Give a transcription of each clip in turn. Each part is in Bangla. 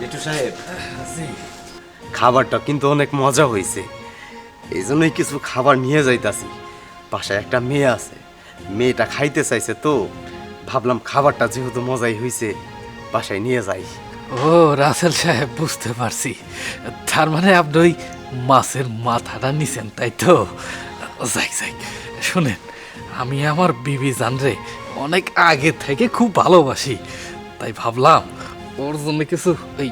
লিটু সাহেব খাবারটা কিন্তু অনেক মজা হয়েছে। এই জন্যই কিছু খাবার নিয়ে যাইতাছি। বাসায় একটা মেয়ে আছে। মেয়েটা খাইতে চাইছে তো। ভাবলাম খাবারটা যেহেতু মজাই হয়েছে বাসায় নিয়ে যাই। ও রাসেল সাহেব বুঝতে পারছি। তার মানে আপনি ওই মাছের মাথাটা নিছেন তাই তো? যাই যাই শুনেন আমি আমার বিবি জানরে অনেক আগে থেকে খুব ভালোবাসি। তাই ভাবলাম ওর জন্য কিছু এই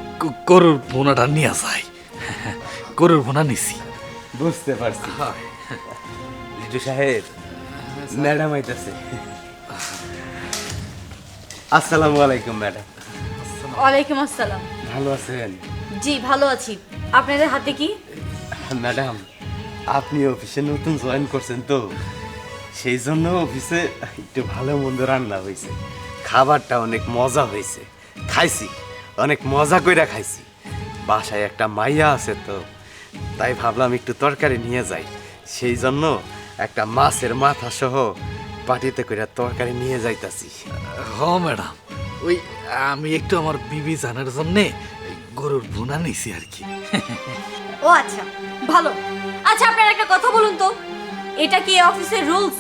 গরুর বোনাটা নিয়ে যায় গরুর বোনা নিছি। বুঝতে পারছি। লিটু সাহেব ম্যাডাম আইতাছে। আসসালামু আলাইকুম ম্যাডাম। ওয়ালাইকুম আসসালাম। ভালো আছেন? জি ভালো আছি। আপনাদের হাতে কি? ম্যাডাম আপনি অফিসে নতুন জয়েন করছেন তো সেই জন্য অফিসে একটু ভালো মন্দ রান্না হয়েছে। খাবারটা অনেক মজা হয়েছে। খাইছি অনেক মজা কইরা খাইছি। বাসায় একটা মাইয়া আছে তো তাই ভাবলাম একটু তরকারি নিয়ে যাই। সেই জন্য একটা মাছের মাথা সহ পাটিতে করে তরকারি নিয়ে যাইতাছি। হ ম্যাডাম। ওই আমি একটু আমার বিবি জানার জন্যে গরুর বোনা নিছি আর কি। ও আচ্ছা ভালো। আচ্ছা আপনার একটা কথা বলুন তো। এটা কি অফিসের রুলস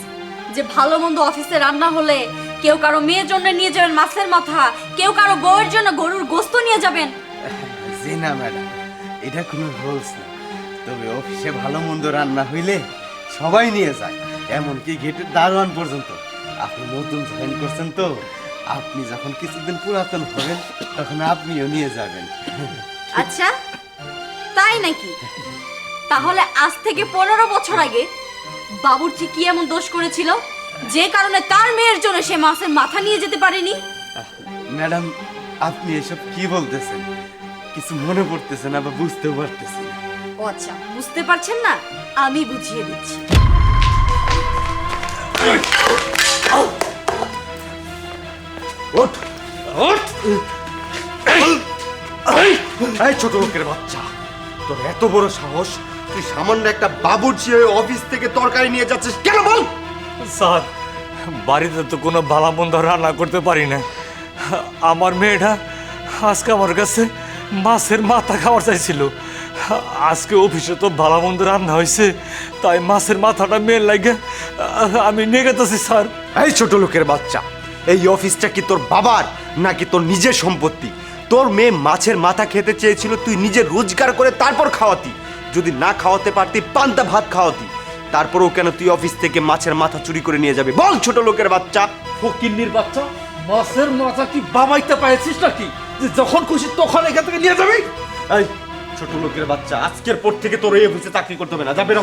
যে ভালো মন্দ অফিসে রান্না হলে কেউ কারও মেয়ের জন্য নিয়ে যাবেন মাছের মাথা কেউ কারও বউয়ের জন্য গরুর গোস্ত নিয়ে যাবেন। জি না ম্যাডাম এটা কোনো রুলস না। তবে অফিসে ভালো মন্দ রান্না হইলে সবাই নিয়ে যায় এমনকি গেটের দারোয়ান পর্যন্ত। আপনি নতুন জয়েন করছেন তো আপনি যখন কিছুদিন পুরাতন হবেন তখন আপনিও নিয়ে যাবেন। আচ্ছা তাই নাকি? তাহলে আজ থেকে পনেরো বছর আগে বাবুর্চি কি এমন দোষ করেছিল? যে কারণে তার মেয়ের জন্য সে মাছের মাথা নিয়ে যেতে পারেনি। ম্যাডাম আপনি এসব কি বলতেছেন? কিছু মনে পড়তেছে না বা বুঝতেও পারতেছি ও আচ্ছা বুঝতে পারছেন না? আমি বুঝিয়ে দিচ্ছি। ওঠ ওঠ। এই ছোট লোকের বাচ্চা তোর এত বড় সাহস তুই সামান্য একটা বাবুর্চি হয়ে অফিস থেকে তরকারি নিয়ে যাচ্ছিস কেন বল? স্যার বাড়িতে তো কোনো ভালো মন্দ রান্না করতে পারি না। আমার মেয়েটা আজকে আমার কাছে মাছের মাথা খাওয়ার চাইছিল। আজকে অফিসে তো ভালো মন্দ রান্না হয়েছে, তাই মাছের মাথাটা মেয়ের লাগে, আমি নিয়ে গেতেছি, স্যার। এই ছোট লোকের বাচ্চা, এই অফিসটা কি তোর বাবার নাকি তোর নিজের সম্পত্তি? তোর মেয়ে মাছের মাথা খেতে চেয়েছিল, তুই নিজে রোজগার করে তারপর খাওয়াতি। যদি না খাওয়াতে পারতি, পান্তা ভাত খাওয়াতি। তারপরেও কেন তুই অফিস থেকে মাছের মাথা চুরি করে নিয়ে যাবে? বল ছোট লোকের বাচ্চা। ফকিন্নির বাচ্চা মাছের মাথা কি বাবাইতে পাইছিস নাকি? যে যখন খুশি তখন এখান থেকে নিয়ে যাবি? এই ছোট লোকের বাচ্চা আজকের পর থেকে তোর এই অফিসে চাকরি করতে হবে না। যাবে না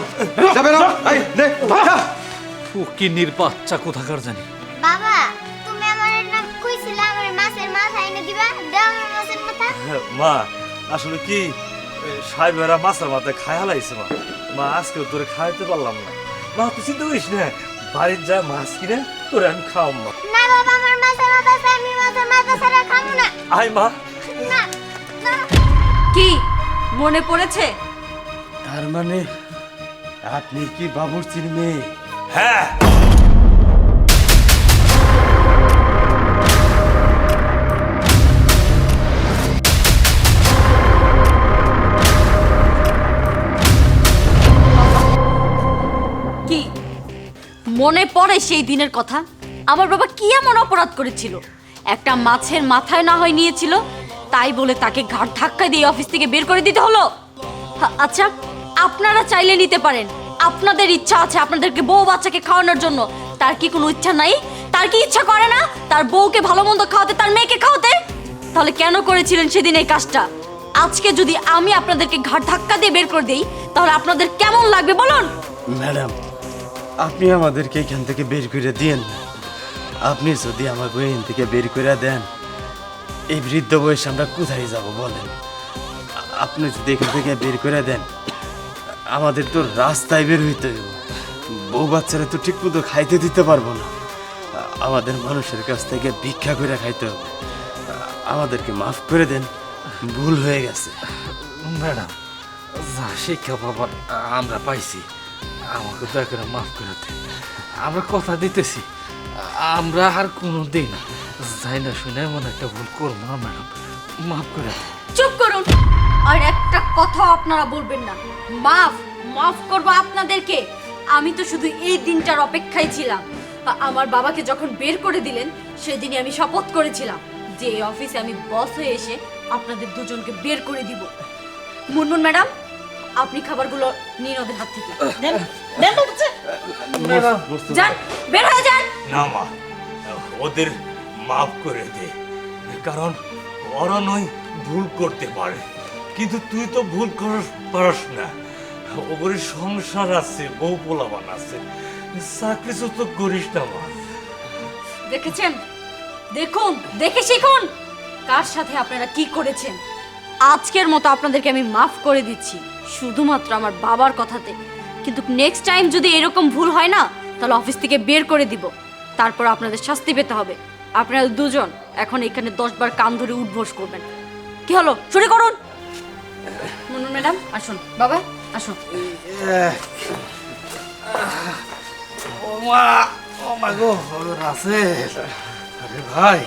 যাবে না এই নে। ফকিন্নির বাচ্চা কোথাকার জানি? বাবা তুমি আমার না কইছিলে আমার মাছের মাথা এনে দিবা? দাও আমার মাছের মাথা। মা আসলে কি সাহেবেরা মাছের মাথায় খায় হালাইছে মা। মা আজকেও তোরে খাওয়াইতে পারলাম না। মা তুই চিন্তা করিস না বাড়ির যা মাছ কিনে তোরে আমি খাওয়াম মা। না বাবা আমার মাছের মাথা চাই, আমি মাছের মাথা ছাড়া খাব না। আয় মা। না না। কি? মনে পড়েছে? তার মানে আপনি কি বাবুর্চির মেয়ে? হ্যাঁ। মনে পড়ে সেই দিনের কথা? আমার বাবা কি এমন অপরাধ করেছিল? একটা মাছের মাথায় না হয় নিয়েছিল, তাই বলে তাকে ঘাট ধাক্কা দিয়ে অফিস থেকে বের করে দিতে হলো? আচ্ছা আপনারা চাইলে নিতে পারেন। আপনাদের ইচ্ছা আছে আপনাদেরকে বউ বাচ্চাকে খাওয়ানোর জন্য। তার কি কোনো ইচ্ছা নাই? তার কি ইচ্ছা করে না? তার বউকে ভালো মন্দ খাওয়াতে, তার মেয়েকে খাওয়াতে? তাহলে কেন করেছিলেন সেদিন এই কাজটা? আজকে যদি আমি আপনাদেরকে ঘাট ধাক্কা দিয়ে বের করে দিই, তাহলে আপনাদের কেমন লাগবে বলুন? ম্যাডাম আপনি আমাদেরকে এখান থেকে বের করে দিয়েন না আপনি যদি আমার এখান থেকে বের করে দেন, এই বৃদ্ধ বয়সে আমরা কোথায় যাব বলেন? আপনি যদি এখান থেকে বের করে দেন, আমাদের তো রাস্তায় বের হইতে হইব। বউ বাচ্চারা তো ঠিক মতো খাইতে দিতে পারব না। আমাদের মানুষের কাছ থেকে ভিক্ষা করে খাইতে হবে। আমাদেরকে মাফ করে দেন, ভুল হয়ে গেছে। ম্যাডাম, যা শিক্ষা বাবা আমরা পাইছি। আমাকে দয়া করে মাফ করে দেন। আমরা কথা দিতেছি। আমরা আর কোনো দিন যাই না শুনে এমন একটা ভুল করব না, ম্যাডাম। মাফ করে। চুপ করুন। আর একটা কথা আপনারা বলবেন না। মাফ মাফ করব আপনাদেরকে। আমি তো শুধু এই দিনটার অপেক্ষায় ছিলাম। আমার বাবাকে যখন বের করে দিলেন, সেদিনই আমি শপথ করেছিলাম যে এই অফিসে আমি বস হয়ে এসে আপনাদের দুজনকে বের করে দিব। মুনমুন ম্যাডাম আপনি খাবারগুলো নিন ওদের হাত থেকে। দেন দেন বলছে। যান বের হয়ে যান। না মা ওদের মাফ করে দে। কারণ ওরা নয় ভুল করতে পারে। কিন্তু তুই তো ভুল করার পারস না। ওপরে সংসার আছে বউ পোলাবান আছে। চাকরি তো করিস না মা। দেখেছেন? দেখুন দেখে শিখুন। কার সাথে আপনারা কি করেছেন? আজকের মতো আপনাদেরকে আমি মাফ করে দিচ্ছি। শুধুমাত্র আমার বাবার কথাতে। কিন্তু নেক্সট টাইম যদি এরকম ভুল হয় না তাহলে অফিস থেকে বের করে দিব। তারপর আপনাদের শাস্তি পেতে হবে। আপনারা দুজন এখন এখানে দশবার কান ধরে উঠবোস করবেন। কি হলো? শুরু করুন। মুনুন ম্যাডাম আসুন। বাবা আসুন। ও মা ও মা গো আরে ভাই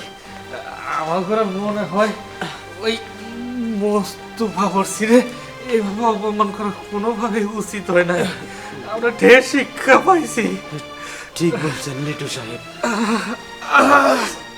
আমার করে মনে হয় ওই মস্ত ভাবর ছিঁড়ে এইভাবে অপমান করা কোনোভাবে উচিত হয় না। আমরা ঢের শিক্ষা পাইছি। ঠিক বলছেন লিটু সাহেব।